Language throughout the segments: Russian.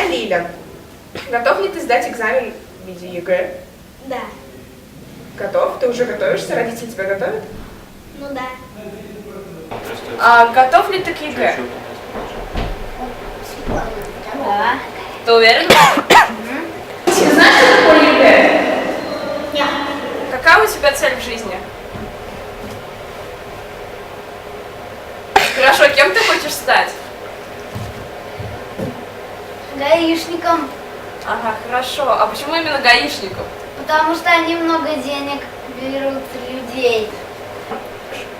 Лиля, готов ли ты сдать экзамен в виде ЕГЭ? Да. Готов? Ты уже готовишься? Родители тебя готовят? Ну да. А готов ли ты к ЕГЭ? Да. Ты уверен? Ты знаешь, что такое ЕГЭ? Нет. Какая у тебя цель в жизни? Хорошо, кем ты хочешь стать? Гаишником. Ага, хорошо. А почему именно гаишником? Потому что они много денег берут людей.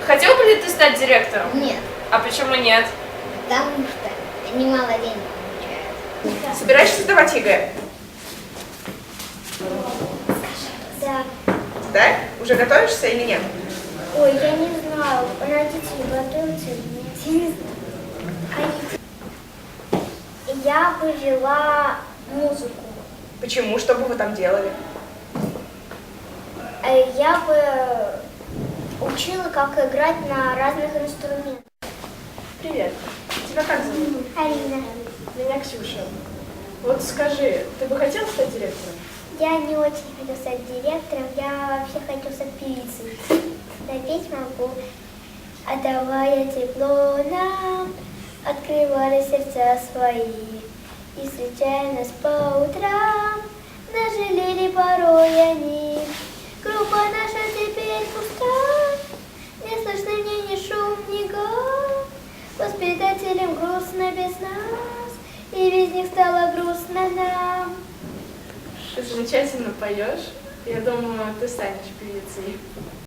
Хотел бы ли ты стать директором? Нет. А почему нет? Потому что они мало денег получают. Собираешься сдавать ЕГЭ? Да. Да? Уже готовишься или нет? Ой, я не знаю, родители готовятся или нет, я не знаю. Я бы вела музыку. Почему? Что бы вы там делали? Э, Я бы учила, как играть на разных инструментах. Привет. Тебя как зовут? Алина, Меня Ксюша. Вот скажи, ты бы хотела стать директором? я не очень хочу стать директором, я вообще хочу стать певицей. Напеть могу. Отдавая тепло нам, открывали сердца свои. И встречая нас по утрам, нас жалели порой они. Группа наша теперь пуста, не слышно мне ни шум, ни гам. Воспитателям грустно без нас, и без них стало грустно нам. Ты замечательно поешь. Я думаю, ты станешь певицей.